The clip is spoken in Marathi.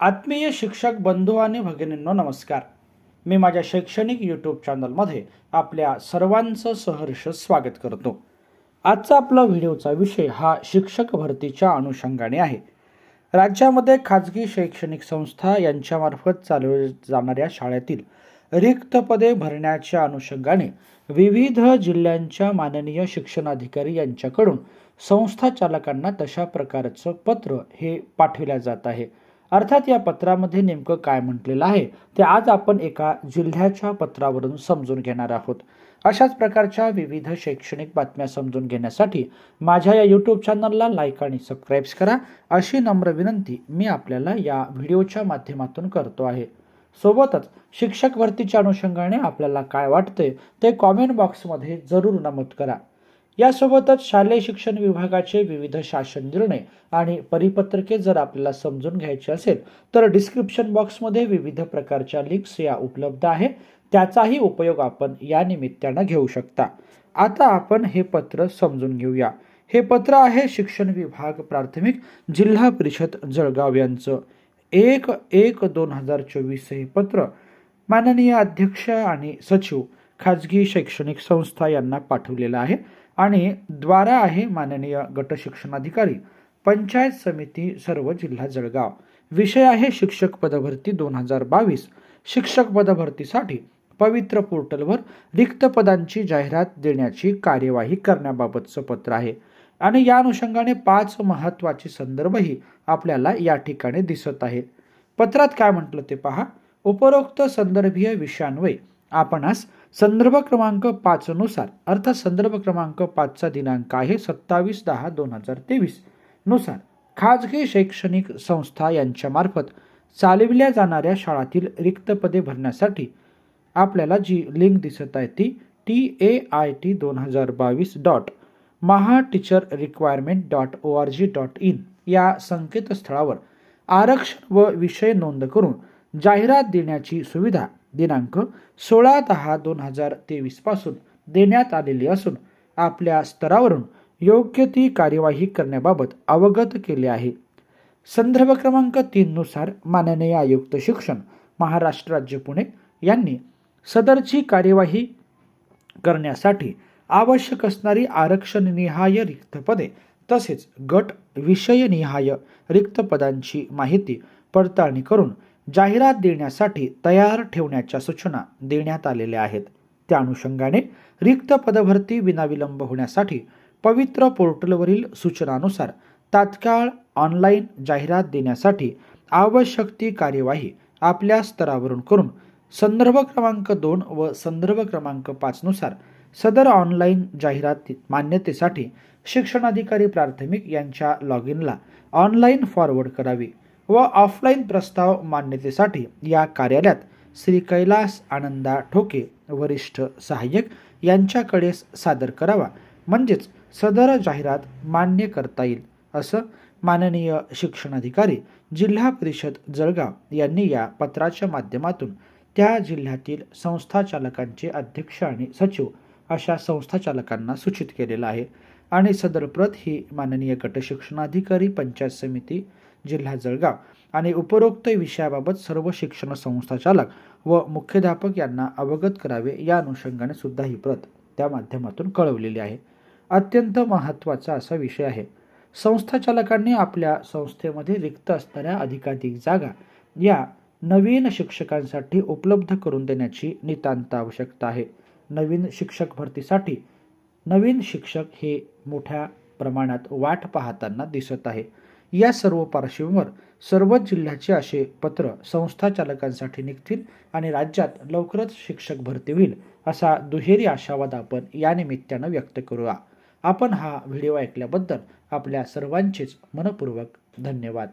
आत्मीय शिक्षक बंधू आणि भगिनींनो नमस्कार. मी माझ्या शैक्षणिक यूट्यूब चॅनलमध्ये आपल्या सर्वांचं सहर्ष स्वागत करतो. आजचा आपला व्हिडिओचा विषय हा शिक्षक भरतीच्या अनुषंगाने आहे. राज्यामध्ये खाजगी शैक्षणिक संस्था यांच्यामार्फत चालवल्या जाणाऱ्या शाळेतील रिक्त पदे भरण्याच्या अनुषंगाने विविध जिल्ह्यांच्या माननीय शिक्षणाधिकारी यांच्याकडून संस्था चालकांना तशा प्रकारचं पत्र हे पाठविल्या जात आहे. अर्थात या पत्रामध्ये नेमकं काय म्हटलेलं आहे ते आज आपण एका जिल्ह्याच्या पत्रावरून समजून घेणार आहोत. अशाच प्रकारच्या विविध शैक्षणिक बातम्या समजून घेण्यासाठी माझ्या या यूट्यूब चॅनलला लाईक आणि सबस्क्राईब्स करा. अशी नम्र विनंती मी आपल्याला या व्हिडिओच्या माध्यमातून करतो आहे. सोबतच शिक्षक भरतीच्या अनुषंगाने आपल्याला काय वाटते ते कॉमेंट बॉक्समध्ये जरूर नमूद करा. यासोबतच शालेय शिक्षण विभागाचे विविध शासन निर्णय आणि परिपत्रके जर आपल्याला समजून घ्यायचे असेल तर डिस्क्रिप्शन बॉक्समध्ये विविध प्रकारच्या लिंक्स या उपलब्ध आहे त्याचाही उपयोग आपण या निमित्तानं घेऊ शकता. आता आपण हे पत्र समजून घेऊया. हे पत्र आहे शिक्षण विभाग प्राथमिक जिल्हा परिषद जळगाव यांचं. एक एक दोन हजार चोवीस हे पत्र माननीय अध्यक्ष आणि सचिव खाजगी शैक्षणिक संस्था यांना पाठवलेलं आहे. आणि द्वारा आहे माननीय गट शिक्षणाधिकारी पंचायत समिती सर्व जिल्हा जळगाव. विषय आहे शिक्षक पदभरती दोन हजार बावीस. शिक्षक पदभरतीसाठी पवित्र पोर्टलवर रिक्त पदांची जाहिरात देण्याची कार्यवाही करण्याबाबतचं पत्र आहे. आणि या अनुषंगाने पाच महत्त्वाचे संदर्भही आपल्याला या ठिकाणी दिसत आहेत. पत्रात काय म्हटलं ते पहा. उपरोक्त संदर्भीय विषयान्वये आपणास संदर्भ क्रमांक पाचनुसार अर्थात संदर्भ क्रमांक पाचचा दिनांक आहे सत्तावीस दहा दोन हजार तेवीसनुसार खाजगी शैक्षणिक संस्था यांच्यामार्फत चालविल्या जाणाऱ्या शाळातील रिक्त पदे भरण्यासाठी आपल्याला जी लिंक दिसत आहे ती टी ए आय टी दोन हजार बावीस dot Maha teacher recruitment dot O R G dot in या संकेतस्थळावर आरक्षण व विषय नोंद करून जाहिरात देण्याची सुविधा दिनांक सोळा दहा दोन हजार तेवीसपासून देण्यात आलेली असून आपल्या स्तरावरून योग्य ती कार्यवाही करण्याबाबत अवगत केले आहे. संदर्भ क्रमांक तीननुसार माननीय आयुक्त शिक्षण महाराष्ट्र राज्य पुणे यांनी सदरची कार्यवाही करण्यासाठी आवश्यक असणारी आरक्षणनिहाय रिक्त पदे तसेच गट विषयनिहाय रिक्त पदांची माहिती पडताळणी करून जाहिरात देण्यासाठी तयार ठेवण्याच्या सूचना देण्यात आलेल्या आहेत. त्या अनुषंगाने रिक्त पदभरती विनाविलंब होण्यासाठी पवित्र पोर्टलवरील सूचनानुसार तात्काळ ऑनलाईन जाहिरात देण्यासाठी आवश्यक ती कार्यवाही आपल्या स्तरावरून करून संदर्भ क्रमांक दोन व संदर्भ क्रमांक पाचनुसार सदर ऑनलाईन जाहिरात मान्यतेसाठी शिक्षणाधिकारी प्राथमिक यांच्या लॉग इनला ऑनलाईन फॉरवर्ड करावी. व ऑफलाईन प्रस्ताव मान्यतेसाठी या कार्यालयात श्री कैलास आनंदा ठोके वरिष्ठ सहाय्यक यांच्याकडे सादर करावा. म्हणजेच सदर जाहिरात मान्य करता येईल असं माननीय शिक्षणाधिकारी जिल्हा परिषद जळगाव यांनी या पत्राच्या माध्यमातून त्या जिल्ह्यातील संस्था चालकांचे अध्यक्ष आणि सचिव अशा संस्थाचालकांना सूचित केलेलं आहे. आणि सदर प्रत ही माननीय गट शिक्षणाधिकारी पंचायत समिती जिल्हा जळगाव आणि उपरोक्त विषयाबाबत सर्व शिक्षण संस्था चालक व मुख्याध्यापक यांना अवगत करावे या अनुषंगाने सुद्धा ही प्रत त्या माध्यमातून कळवलेली आहे. अत्यंत महत्त्वाचा असा विषय आहे. संस्था चालकांनी आपल्या संस्थेमध्ये रिक्त असणाऱ्या अधिकाधिक जागा या नवीन शिक्षकांसाठी उपलब्ध करून देण्याची नितांत आवश्यकता आहे. नवीन शिक्षक भरतीसाठी नवीन शिक्षक हे मोठ्या प्रमाणात वाट पाहताना दिसत आहे. या सर्व पार्श्वभूमीवर सर्वच जिल्ह्याचे असे पत्र संस्था चालकांसाठी निघतील आणि राज्यात लवकरच शिक्षक भरती होईल असा दुहेरी आशावाद आपण या निमित्तानं व्यक्त करूया. आपण हा व्हिडिओ ऐकल्याबद्दल आपल्या सर्वांचेच मनपूर्वक धन्यवाद.